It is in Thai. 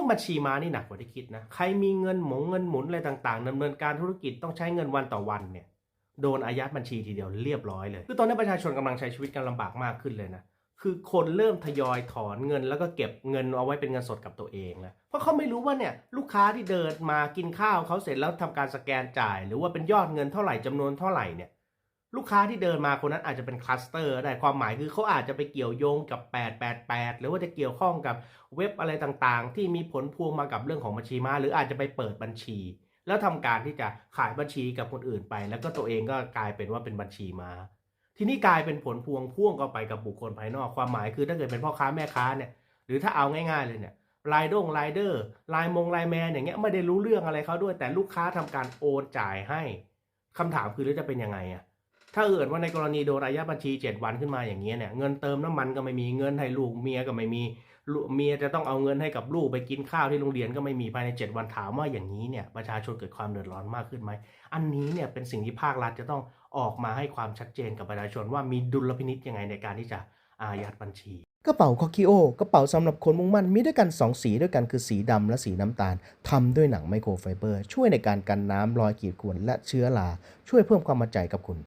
รื่องบัญชีม้านี่หนักกว่าที่คิดนะ ใครมีเงินหมงเงินหมุนอะไรต่างๆดำเนินการธุรกิจต้องใช้เงินวันต่อวันเนี่ยโดนอายัดบัญชีทีเดียวเรียบร้อยเลย คือตอนนี้ประชาชนกำลังใช้ชีวิตกันลำบากมากขึ้นเลยนะ คือคนเริ่มทยอยถอนเงินแล้วก็เก็บเงินเอาไว้เป็นเงินสดกับตัวเองแล้ว เพราะเขาไม่รู้ว่าเนี่ยลูกค้าที่เดินมากินข้าวเขาเสร็จแล้วทำการสแกนจ่าย หรือว่าเป็นยอดเงินเท่าไหร่จำนวนเท่าไหร่เนี่ย ลูกค้าที่เดินมาคนนั้นอาจจะเป็นคลัสเตอร์ได้ความหมายคือเขาอาจจะไปเกี่ยวโยงกับ 888 หรือว่าจะเกี่ยวข้องกับเว็บอะไรต่างๆ ที่มีผลพวงมากับเรื่องของบัญชีม้า หรืออาจจะไปเปิดบัญชี แล้วทำการที่จะขายบัญชีกับคนอื่นไป แล้วก็ตัวเองก็กลายเป็นว่าเป็นบัญชีม้า ทีนี้กลายเป็นผลพวงพ่วงก็ไปกับบุคคลภายนอกความหมายคือถ้าเกิดเป็นพ่อค้าแม่ค้าเนี่ยหรือถ้าเอาง่ายๆเลยเนี่ยรายดงรายเดอร์รายมงรายแมนอย่างเงี้ยไม่ได้รู้เรื่องอะไรเขาด้วย แต่ลูกค้าทำการโอนจ่ายให้คำถามคือแล้วจะเป็นยังไงอะ ถ้าเกิดว่าในกรณีโดนอายัดบัญชี 7 วันขึ้นมาอย่างเงี้ยเนี่ยเงินเติมน้ำมันก็ไม่มีเงินให้ลูกเมียก็ไม่มีเมียจะต้องเอาเงินให้กับลูกไปกินข้าวที่โรงเรียนก็ไม่มีภายใน 7 วันถามว่าอย่างนี้เนี่ยประชาชนเกิดความเดือดร้อนมากขึ้นไหมอันนี้เนี่ยเป็นสิ่งที่ภาครัฐจะต้องออกมาให้ความชัดเจนกับประชาชนว่ามีดุลพินิษยังไงในการที่จะอายัดบัญชีกระเป๋าคอคิโอกระเป๋าสำหรับคนมุ่งมั่นมีด้วยกัน 2 สีด้วยกันคือสีดำและสีน้ำตาลทำด้วยหนังไมโครไฟเบอร์ ช่วยในการกันน้ำรอยขีดข่วนและเชื้อราช่วยเพิ่มความมั่นใจกับคุณ